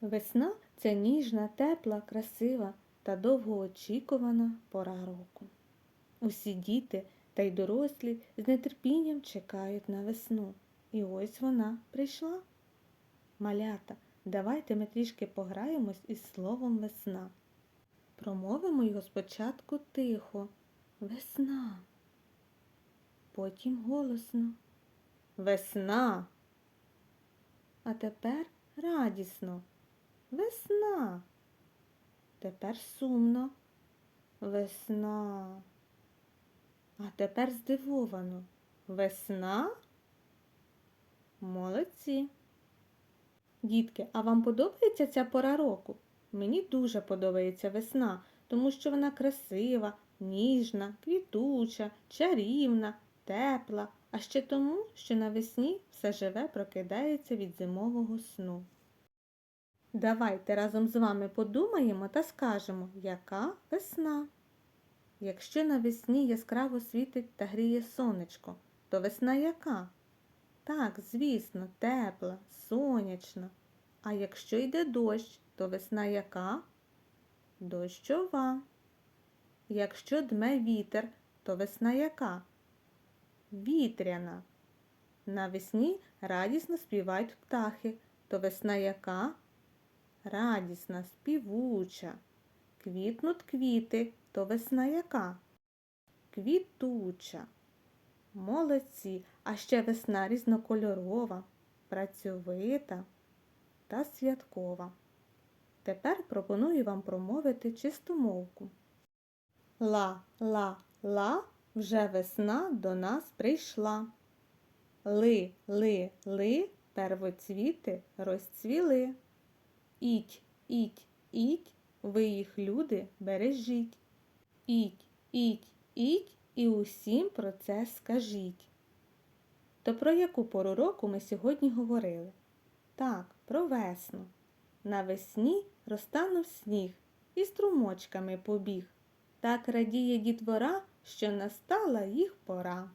Весна це ніжна, тепла, красива та довгоочікувана пора року. Усі діти та й дорослі з нетерпінням чекають на весну. І ось вона прийшла. Малята, давайте ми трішки пограємось із словом весна. Промовимо його спочатку тихо. Весна. Потім голосно. Весна. А тепер радісно. Весна. Тепер сумно. Весна. А тепер здивовано. Весна? Молодці. Дітки, а вам подобається ця пора року? Мені дуже подобається весна, тому що вона красива, ніжна, квітуча, чарівна, тепла, а ще тому, що навесні все живе прокидається від зимового сну. Давайте разом з вами подумаємо та скажемо, яка весна. Якщо навесні яскраво світить та гріє сонечко, то весна яка? Так, звісно, тепла, сонячна. А якщо йде дощ, то весна яка? Дощова. Якщо дме вітер, то весна яка? Вітряна. Навесні радісно співають птахи, то весна яка? Радісна, співуча. Квітнуть квіти, то весна яка? Квітуча. Молодці, а ще весна різнокольорова, працьовита та святкова. Тепер пропоную вам промовити чисту мовку. Ла, ла, ла, вже весна до нас прийшла. Ли, ли, ли, первоцвіти розцвіли. Іть, іть, іть, ви їх, люди, бережіть. Іть, іть, іть і усім про це скажіть. То про яку пору року ми сьогодні говорили? Так, про весну. Навесні розтанув сніг і струмочками побіг. Так радіє дітвора, що настала їх пора.